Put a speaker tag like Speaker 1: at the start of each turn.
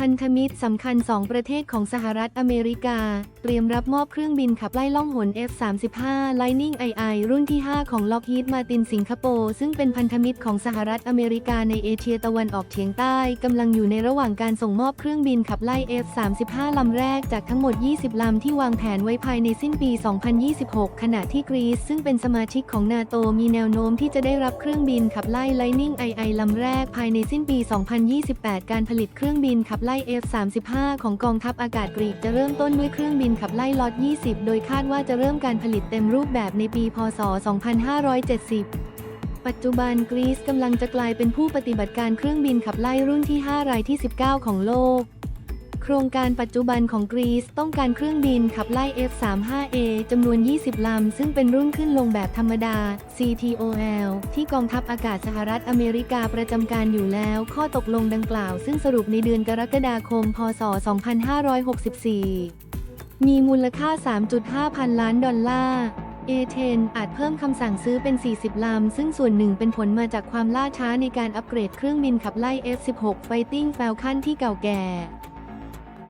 Speaker 1: พันธมิตรสำคัญ 2 ประเทศของสหรัฐอเมริกา เตรียมรับมอบเครื่องบินขับไล่ล่องหน F-35 Lightning II รุ่นที่ 5 ของ Lockheed Martin สิงคโปร์ซึ่งเป็นพันธมิตรของสหรัฐอเมริกาในเอเชียตะวันออกเฉียงใต้กำลังอยู่ในระหว่างการส่งมอบเครื่องบินขับไล่ F-35 ลำแรกจากทั้งหมด 20 ลำที่วางแผนไว้ภายในสิ้นปี 2026 ขณะที่กรีซซึ่งเป็นสมาชิกของนาโตมีแนวโน้มที่จะได้รับเครื่องบินขับไล่ Lightning II ลำแรกภายในสิ้นปี 2028 การผลิตเครื่องบินขับไล่ F-35 ของกองทัพอากาศกรีกจะเริ่มต้นด้วยเครื่องบินขับไล่ล็อต 20 โดยคาดว่าจะเริ่มการผลิตเต็มรูปแบบในปี พศ 2570 ปัจจุบันกรีซกำลังจะกลายเป็นผู้ปฏิบัติการเครื่องบินขับไล่รุ่นที่ 5 รายที่ 19 ของโลก โครงการปัจจุบันของกรีซต้องการเครื่องบินขับไล่ F-35A จำนวน 20 ลำ ซึ่งเป็นรุ่นขึ้นลงแบบธรรมดา CTOL ที่กองทัพอากาศสหรัฐอเมริกาประจำการอยู่แล้ว ข้อตกลงดังกล่าว ซึ่งสรุปในเดือนกรกฎาคม พศ 2564 มีมูลค่า 3.5 พันล้านดอลลาร์ A10 อาจเพิ่มคำสั่งซื้อเป็น 40 ลำ ซึ่งส่วนหนึ่งเป็นผลมาจากความล่าช้าในการอัปเกรดเครื่องบินขับไล่ F-16 Fighting Falcon ที่เก่าแก่